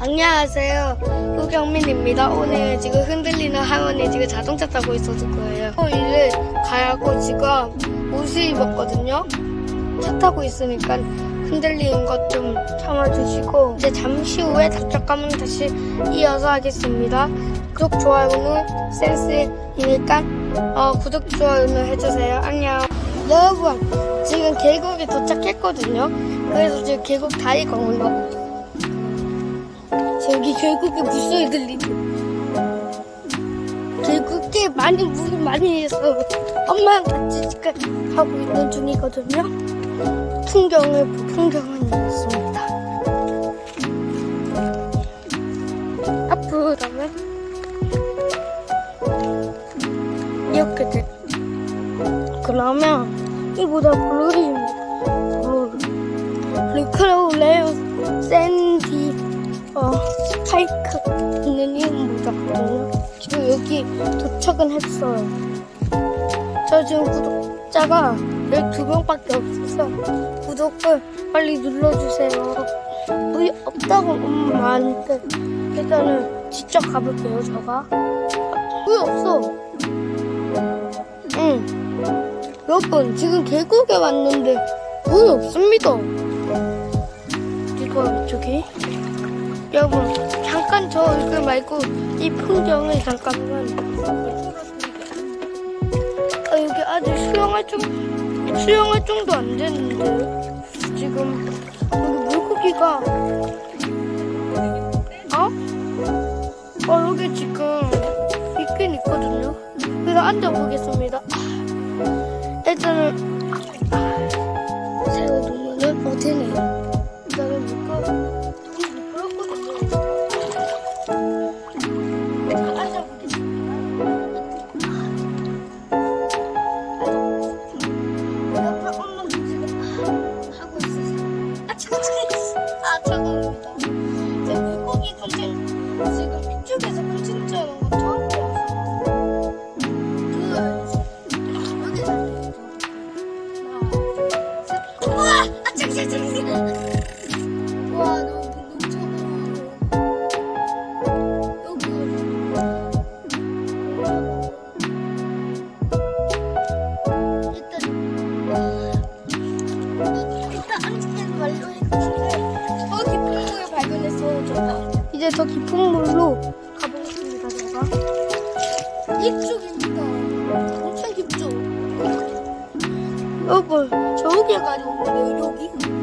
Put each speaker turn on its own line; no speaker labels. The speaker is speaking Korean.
안녕하세요. 효경민입니다. 오늘 지금 흔들리는 할머니 지금 자동차 타고 있었을 거예요. 어, 일을 가야고 지금 옷을 입었거든요. 차 타고 있으니까 흔들리는 것 좀 참아주시고 이제 잠시 후에 잠깐만 다시 이어서 하겠습니다. 구독, 좋아요는 센스이니까 어, 구독, 좋아요는 해주세요. 안녕. 여러분, 지금 계곡에 도착했거든요. 그래서 지금 계곡 다리 건너고 저기 계곡에 물소리 들리죠? 계곡에 많이 물이 많이 있어 엄마랑 같이 지금 하고 있는 중이거든요. 풍경을 풍경은 있습니다. 앞으로 가면 이렇게 돼. 그러면 이보다 블루입니다. 블루. 리크로레오 샌디 어 스파이크 있는 이 모자거든요. 지금 여기 도착은 했어요. 저 지금 구독자가 12명밖에 없어서 구독을 빨리 눌러주세요. 물이 없다고 엄마한테 일단은 직접 가볼게요, 저가. 아, 없어. 응. 여러분, 지금 계곡에 왔는데 물이 없습니다. 이거 저기. 여러분, 잠깐 저 얼굴 말고 이 풍경을 잠깐만. 아, 여기 아직 수영할 정 수영할 정도 안 됐는데 지금 여기 물고기가 어? 어 여기 지금 있긴 있거든요. 그래서 앉아 보겠습니다. 일단은 요 제가 이제 더 깊은 물로 가보겠습니다 제가. 이쪽입니다 저기에 가려고 해요 여기